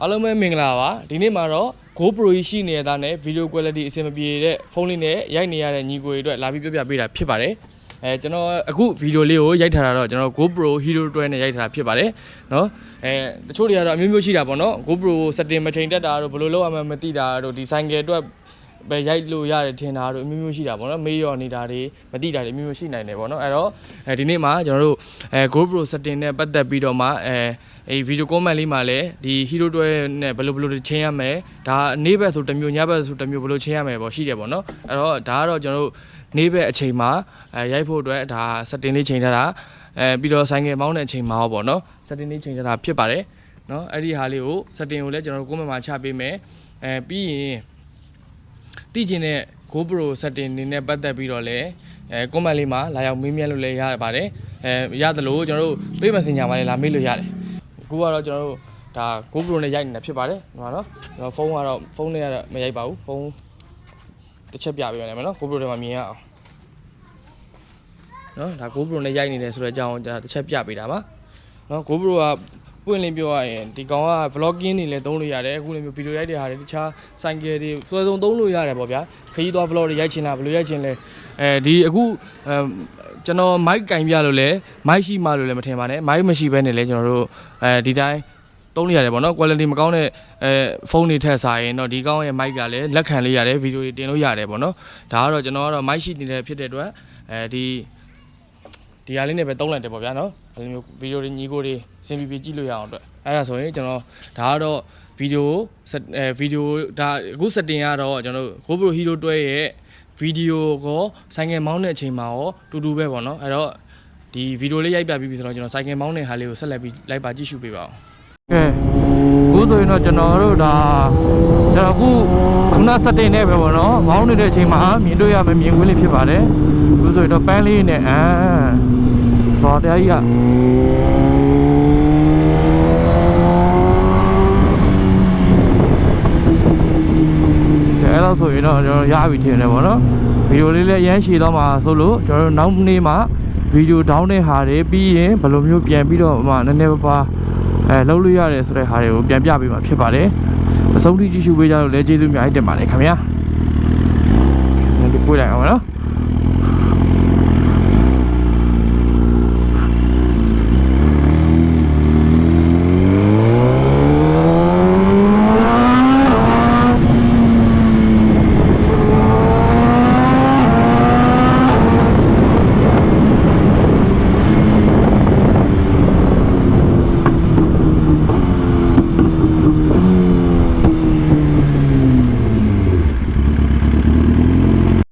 အားလုံးပဲမင်္ဂလာပါဒီနေ့မှာတော့ GoPro ကြီးရှိနေတဲ့သားနဲ့ video quality အဆင်မပြေတဲ့ဖုန်းလေးနဲ့ရိုက်နေရတဲ့ညီကိုတွေအတွက်လာပြီးပြောပြပေးတာဖြစ်ပါတယ်အဲကျွန်တော်အခုဗီဒီယိုလေးကိုရိုက်ထားတာတော့ကျွန်တော် GoPro Hero 12နဲ့ရိုက်ထားတာဖြစ်ပါတယ်เนาะအဲတချို့တွေကတော့အမျိုးမျိုးရှိတာပေါ့နော် GoPro setting မချိန်တက်တာတို့ဘယ်လိုလုပ်ရမှန်းမသိတာတို့ဒီ cycle အတွက် ပဲရိုက်လို့ရတယ်ထင်တာတို့အမျိုးမျိုးရှိတာပေါ့နော်မေးရောနေတာတွေမသိတာတွေအမျိုးမျိုးရှိနိုင်တယ်ပေါ့နော်အဲ့တော့အဲဒီနေ့မှာကျွန်တော်တို့အဲ GoPro setting နဲ့ပတ်သက်ပြီးတော့မှအဲအဲဗီဒီယို comment လေးမှာလည်းဒီ Hero တွဲနဲ့ဘယ်လိုဘယ်လိုတွေချင်းရမယ်ဒါနေ့ဘက်ဆိုတစ်မျိုးညဘက်ဆိုတစ်မျိုးဘယ်လိုချင်းရမယ်ပေါ့ရှိတယ်ပေါ့နော်အဲ့တော့ဒါကတော့ကျွန်တော်တို့နေ့ဘက်အချိန်မှာအဲရိုက်ဖို့အတွက်ဒါ setting လေးချိန်ထားတာအဲပြီးတော့ဆိုင်ငယ်မောင်းတဲ့အချိန်မှာရောပေါ့နော် setting လေးချိန်ထားတာဖြစ်ပါတယ်နော်အဲ့ဒီဟာလေးကို setting ကိုလည်းကျွန်တော်တို့ comment မှာချပေးမယ်အဲပြီးရင် သိကျင်တဲ့ GoPro setting တွေနဲ့ပတ်သက်ပြီးတော့လည်းအဲ comment လေးမှာလာရောက်မေးမြန်းလို့လည်းရပါတယ်အဲရတယ်လို့ကျွန်တော်တို့ page messenger မှာလည်းလာမေးလို့ရတယ်အခုကတော့ကျွန်တော်တို့ဒါ GoPro နဲ့ရိုက်နေတာဖြစ်ပါတယ်ဒီမှာနော်ကျွန်တော်ဖုန်းကတော့ဖုန်းနဲ့ကတော့မရိုက်ပါဘူးဖုန်းတစ်ချက်ပြပေးရမယ်နော် GoPro ထဲမှာမြင်ရအောင်နော်ဒါ GoPro နဲ့ရိုက်နေတယ်ဆိုတဲ့အကြောင်းဒါတစ်ချက်ပြပေးတာပါနော် GoPro က ပွင့်လင်းပြောရရင်ဒီကောင်က vlogging တွေလည်းသုံးလို့ရတယ်အခုလိုမျိုးဗီဒီယိုရိုက်တဲ့ဟာတွေတခြား cycle တွေဆွဲဆုံးသုံးလို့ရတယ်ပေါ့ဗျာခရီးသွား vlog တွေရိုက်ချင်တာဘယ်လိုရိုက်ချင်လဲအဲဒီအခုအဲကျွန်တော် mic ကင်ပြလို့လဲ mic ရှိမှလို့လည်းမထင်ပါနဲ့ mic မရှိဘဲနဲ့လဲကျွန်တော်တို့အဲဒီတိုင်းသုံးလို့ရတယ်ပေါ့နော် quality မကောင်းတဲ့အဲဖုန်းတွေထက်စားရင်တော့ဒီကောင်းရဲ့ mic ကလည်းလက်ခံလေးရတယ်ဗီဒီယိုတွေတင်လို့ရတယ်ပေါ့နော်ဒါကတော့ကျွန်တော်ကတော့ mic ရှိနေတဲ့ဖြစ်တဲ့အတွက်အဲဒီ ဒီဟာလေးနဲ့ပဲသုံးလိုက်တယ်ပေါ့ဗျာနော်အဲလိုမျိုးဗီဒီယိုတွေညီကိုတွေအဆင်ပြေပြေကြည့်လို့ရအောင်အတွက်အဲဒါဆိုရင်ကျွန်တော်ဒါကတော့ဗီဒီယိုအဲဗီဒီယိုဒါအခု setting ကတော့ကျွန်တော်တို့ GoPro Hero 12ရဲ့ဗီဒီယိုကိုဆိုင်ငယ်မောင်းတဲ့အချိန်မှာရောတူတူပဲပေါ့နော်အဲ့တော့ဒီဗီဒီယိုလေးရိုက်ပြပြီးပြီဆိုတော့ကျွန်တော်ဆိုင်ငယ်မောင်းတဲ့ဟာလေးကိုဆက်လက်ပြီးလိုက်ပါကြည့်ရှုပေးပါအောင်ကဲအခုဆိုရင်တော့ကျွန်တော်တို့ဒါကျွန်တော်အခု ခုန setting နဲ့ပဲပေါ့နော်မောင်းနေတဲ့အချိန်မှာမြင်တွေ့ရမယ်မြင်ကွင်းလေးဖြစ်ပါတယ်အခုဆိုရင်တော့ပန်းလေးနဲ့အာတော်တရားကြီးကကဲအဲ့တော့ဆိုရင်တော့ကျွန်တော်ရပြီထင်တယ်ပေါ့နော်ဗီဒီယိုလေးလည်းအရမ်းရှည်တော့မှာဆိုလို့ကျွန်တော်တို့နောက်နေ့မှာဗီဒီယိုဒေါင်းတဲ့ဟာတွေပြီးရင်ဘယ်လိုမျိုးပြန်ပြီးတော့မှနည်းနည်းပါးပါးအဲလုပ်လို့ရတယ်ဆိုတဲ့ဟာတွေကိုပြန်ပြပေးမှာဖြစ်ပါတယ် အဆုံးထိကြည့်ရှုပေးကြလို့လည်းကျေးဇူးအများကြီးတင်ပါတယ်ခင်ဗျာဒီကိုလိုက်အောင်နော်